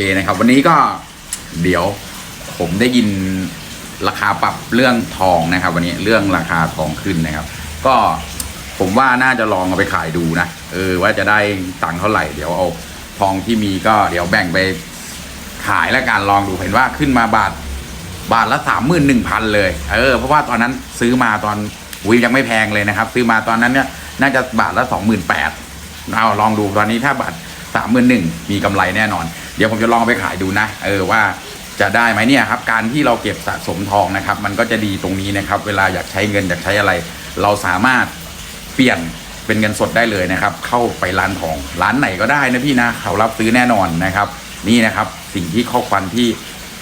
เคนะครับ วันนี้ก็เดี๋ยวผมได้ยินราคาปรับเรื่องทองนะครับ วันนี้เรื่องราคาทองขึ้นนะครับ ก็ผมว่าน่าจะลองเอาไปขายดูนะเออว่าจะได้ตังค์เท่าไหร่เดี๋ยวเอาทองที่มีก็เดี๋ยวแบ่งไปขายแล้วกันลองดูเห็นว่าขึ้นมาบาทบาทละสามหมื่นหนึ่งพันเลย เออ เพราะว่าตอนนั้นซื้อมาตอนอุ้ยยังไม่แพงเลยนะครับ ซื้อมาตอนนั้นเนี่ยน่าจะบาทละสองหมื่นแปดเอาลองดูตอนนี้ถ้าบาทสามหมื่นหนึ่งมีกำไรแน่นอน เดี๋ยวผมจะลองไปขายดูนะ เออว่าจะได้ไหมเนี่ยครับ การที่เราเก็บสะสมทองนะครับ มันก็จะดีตรงนี้นะครับ เวลาอยากใช้เงินอยากใช้อะไร เราสามารถเปลี่ยนเป็นเงินสดได้เลยนะครับ เข้าไปร้านทอง ร้านไหนก็ได้นะพี่นะเขารับซื้อแน่นอนนะครับ นี่นะครับสิ่งที่ข้อควันที่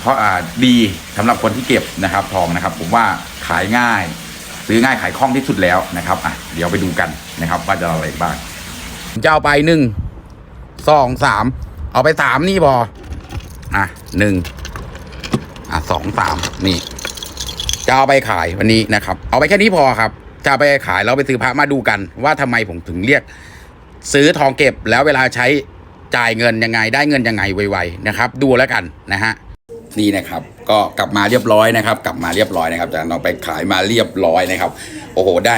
เพราะอ่าดีสำหรับคนที่เก็บนะครับ ทองนะครับ ผมว่าขายง่ายซื้อง่ายขายคล่องที่สุดแล้วนะครับอะเดี๋ยวไปดูกันนะครับ ว่าจะอาอะไรบ้างจะเอาไปหนึ่งสองสาม เอาไปสามนี่พออะหนึ่งอะสองสามนี่ จะเอาไปขายวันนี้นะครับ เอาไปแค่นี้พอครับ จะไปขายแล้วไปซื้อพระมาดูกัน ว่าทำไมผมถึงเรียก ซื้อทองเก็บแล้วเวลาใช้จ่ายเงินยังไง ได้เงินยังไงไวๆนะครับ ดูแล้วกันนะฮะนี่นะครับ ก็กลับมาเรียบร้อยนะครับ กลับมาเรียบร้อยนะครับจากเราไปขายมาเรียบร้อยนะครับ โอ้โหได้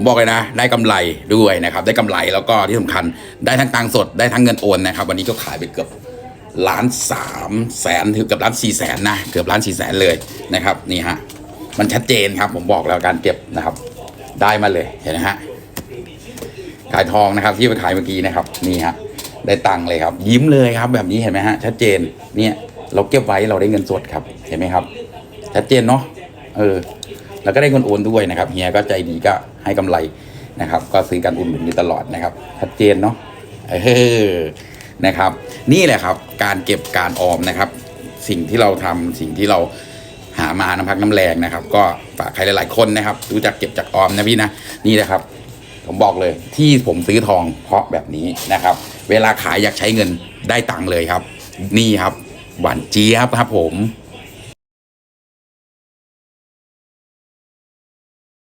ผมบอกเลยนะ ได้กำไรด้วยนะครับ ได้กำไรแล้วก็ที่สำคัญได้ทั้งตังสดได้ทั้งเงินโอนนะครับ วันนี้ก็ขายไปเกือบล้านสามแสนถึงเกือบล้านสี่แสนนะเกือบล้านสี่แสนเลยนะครับนี่ฮะมันชัดเจนครับ ผมบอกแล้วการเก็บนะครับ ได้มาเลยเห็นไหมฮะขายทองนะครับ ที่ไปขายเมื่อกี้นะครับนี่ฮะได้ตังเลยครับ ยิ้มเลยครับ แบบนี้เห็นไหมฮะชัดเจนเนี่ยเราเก็บไว้เราได้เงินสดครับ เห็นไหมครับ ชัดเจนเนาะเออ แล้วก็ได้เงินโอนด้วยนะครับเฮียก็ใจดีก็ให้กำไรนะครับ ก็ซื้อกันอุ่นหนุนอยู่ตลอดนะครับชัดเจนเนาะเออนะครับ นี่แหละครับ การเก็บการออมนะครับ สิ่งที่เราทำสิ่งที่เราหามาน้ำพักน้ำแรงนะครับ ก็ฝากใครหลาย ๆ คนนะครับ รู้จักเก็บจากออมนะพี่นะนี่นะครับผมบอกเลยที่ผมซื้อทองเพราะแบบนี้นะครับ เวลาขายอยากใช้เงินได้ตังค์เลยครับ นี่ครับ หวานเจี๊ยบครับผม